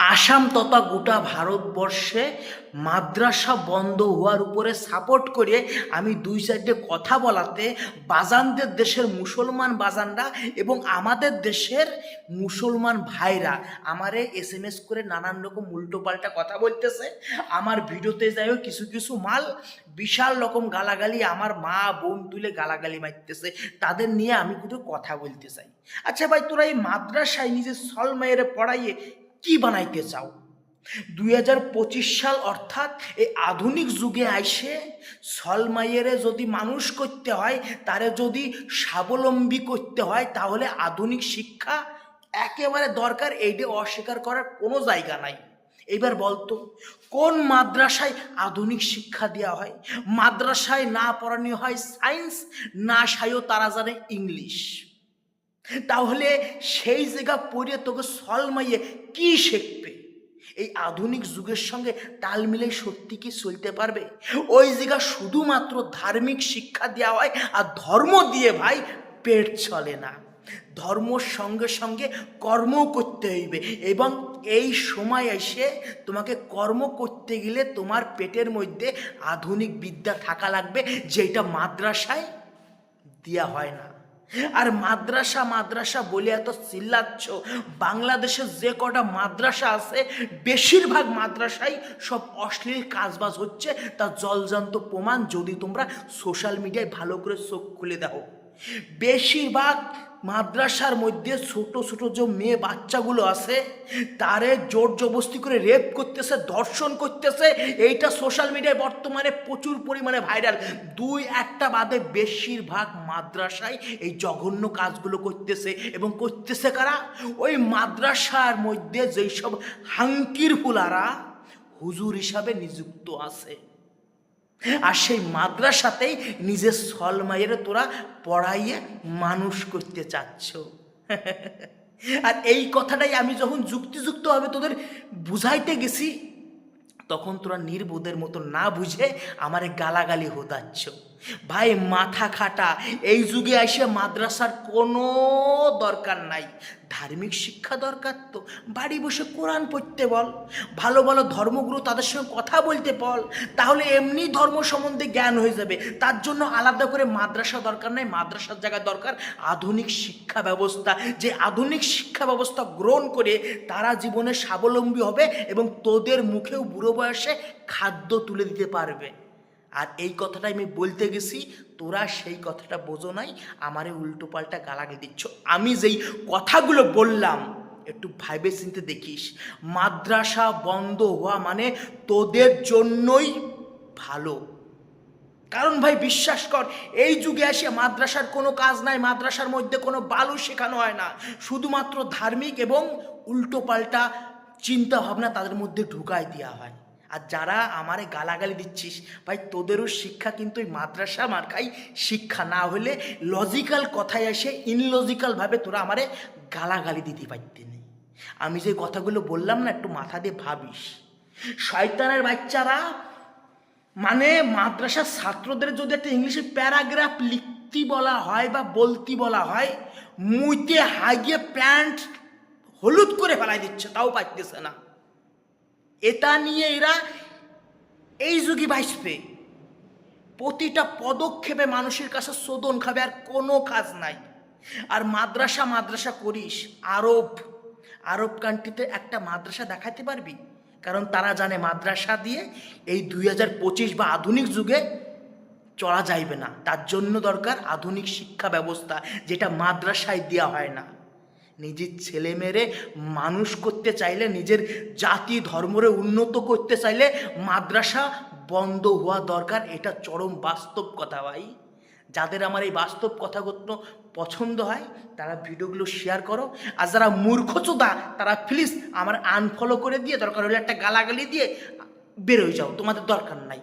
আসাম তথা গোটা ভারতবর্ষে মাদ্রাসা বন্ধ হওয়ার উপরে সাপোর্ট করে আমি দুই সাইডে কথা বলাতে বাজানদের দেশের মুসলমান বাজানরা এবং আমাদের দেশের মুসলমান ভাইরা আমারে এস এম এস করে নানান রকম উল্টোপাল্টা কথা বলতেছে। আমার ভিডিওতে যাই হোক কিছু কিছু মাল বিশাল রকম গালাগালি আমার মা, বোন তুলে গালাগালি মারতেছে। তাদের নিয়ে আমি কিন্তু কথা বলতে চাই। আচ্ছা ভাই, তোরা এই মাদ্রাসায় নিজের সলমায়ের পড়াইয়ে কি বানাইতে চাও? দুই হাজার পঁচিশ সাল অর্থাৎ এই আধুনিক যুগে আইসে সলমাইয়েরে যদি মানুষ করতে হয়, তারে যদি স্বাবলম্বী করতে হয়, তাহলে আধুনিক শিক্ষা একেবারে দরকার। এইটা অস্বীকার করার কোনো জায়গা নাই। এবার বলতো, কোন মাদ্রাসায় আধুনিক শিক্ষা দেওয়া হয়? মাদ্রাসায় না পড়ানো হয় সায়েন্স, না সায়ও তারা জানে ইংলিশ। তাহলে সেই জায়গা পড়ে তোকে সলমাইয়ে কি শিখবে? এই আধুনিক যুগের সঙ্গে তাল মিলে সত্যি কি চলতে পারবে? ওই জায়গা শুধুমাত্র ধার্মিক শিক্ষা দেওয়া হয় আর ধর্ম দিয়ে ভাই পেট চলে না। ধর্মর সঙ্গে সঙ্গে কর্ম করতে হইবে এবং এই সময় এসে তোমাকে কর্ম করতে গেলে তোমার পেটের মধ্যে আধুনিক বিদ্যা থাকা লাগবে যেটা মাদ্রাসায় দেওয়া হয় না। আর মাদ্রাসা মাদ্রাসা বলে এত চিল্লাচ্ছ। বাংলাদেশের যে কটা মাদ্রাসা আছে, বেশিরভাগ মাদ্রাসাই সব অশ্লীল কাজবাজ হচ্ছে তার জলজান্ত প্রমাণ যদি তোমরা সোশ্যাল মিডিয়ায় ভালো করে চোখ খুলে দাও বেশিরভাগ মাদ্রাসার মধ্যে ছোট ছোট যে মেয়ে বাচ্চাগুলো আছে, তারে জোর জবস্তি করে রেপ করতেছে, ধর্ষণ করতেছে, এইটা সোশ্যাল মিডিয়ায় বর্তমানে প্রচুর পরিমাণে ভাইরাল দুই একটা বাদে বেশিরভাগ মাদ্রাসায় এই জঘন্য কাজগুলো করতেছে। এবং করতেছে কারা? ওই মাদ্রাসার মধ্যে যেই সব হাঙ্কির ফুলারা হুজুর হিসাবে নিযুক্ত আছে। আর সেই মাদ্রাসাতেই নিজের সলমাইয়ের তোরা পড়াইয়ে মানুষ করতে চাচ্ছ। আর এই কথাটাই আমি যখন যুক্তিযুক্তভাবে তোদের বুঝাইতে গেছি, তখন তোরা নির্বোধের মতো না বুঝে আমারে গালাগালি হোদাচ্ছ ভাই, মাথা খাটা। এই যুগে এসে মাদ্রাসার কোনো দরকার নাই। ধার্মিক শিক্ষা দরকার তো। বাড়ি বসে কোরআন পড়তে বল। ভালো ভালো ধর্মগুরু তাদের সঙ্গে কথা বলতে বল। তাহলে এমনি ধর্ম সম্বন্ধে জ্ঞান হয়ে যাবে। তার জন্য আলাদা করে মাদ্রাসা দরকার নাই। মাদ্রাসার জায়গায় দরকার আধুনিক শিক্ষা ব্যবস্থা। যে আধুনিক শিক্ষা ব্যবস্থা গ্রহণ করে তারা জীবনে স্বাবলম্বী হবে এবং তোদের মুখেও বুড়ো বয়সে খাদ্য তুলে দিতে পারবে। আর এই কথাটা আমি বলতে গেছি, তোরা সেই কথাটা বোঝো নাই, আমারে উল্টো পাল্টা গালাগালি দিচ্ছ। আমি যেই কথাগুলো বললাম, একটু ভাইবে চিনতে দেখিস। মাদ্রাসা বন্ধ হওয়া মানে তোদের জন্যই ভালো। কারণ ভাই, বিশ্বাস কর, এই যুগে এসে মাদ্রাসার কোনো কাজ নাই, মাদ্রাসার মধ্যে কোনো বালু শেখানো হয় না। শুধুমাত্র ধার্মিক এবং উল্টোপাল্টা চিন্তা ভাবনা তাদের মধ্যে ঢুকায় দেওয়া হয়। আর যারা আমারে গালাগালি দিচ্ছিস, ভাই তোদেরও শিক্ষা কিন্তু ওই মাদ্রাসা মার্কাই শিক্ষা। না হলে লজিক্যাল কথায় এসে ইনলজিক্যালভাবে তোরা আমারে গালাগালি দিতে পারতি নেই আমি যে কথাগুলো বললাম না, একটু মাথা দিয়ে ভাবিস। শয়তানের বাচ্চারা মানে মাদ্রাসার ছাত্রদের যদি একটা ইংলিশে প্যারাগ্রাফ লিখতে বলা হয় বা বলতে বলা হয়, মুইতে হাগিয়ে প্যান্ট হলুদ করে ফেলাই দিচ্ছে, তাও পাইতেছে না। এটা নিয়ে এরা এই যুগই বাঁচবে প্রতিটা পদক্ষেপে মানুষের কাছে শোধন খাবে আর কোনো কাজ নাই। আর মাদ্রাসা মাদ্রাসা করিস, আরব আরব কান্ট্রিতে একটা মাদ্রাসা দেখাতে পারবি? কারণ তারা জানে মাদ্রাসা দিয়ে এই দুই হাজার পঁচিশ বা আধুনিক যুগে চলা যাইবে না। তার জন্য দরকার আধুনিক শিক্ষা ব্যবস্থা, যেটা মাদ্রাসায় দেওয়া হয় না। নিজের ছেলে মেয়েরে মানুষ করতে চাইলে, নিজের জাতি, ধর্মরে উন্নত করতে চাইলে মাদ্রাসা বন্ধ হওয়া দরকার। এটা চরম বাস্তব কথা ভাই। যাদের আমার এই বাস্তব কথাগুলো পছন্দ হয়, তারা ভিডিওগুলো শেয়ার করো। আর যারা মূর্খচোদা, তারা প্লিজ আমার আনফলো করে দিয়ে, দরকার হলে একটা গালাগালি দিয়ে বেরোয় যাও। তোমাদের দরকার নাই।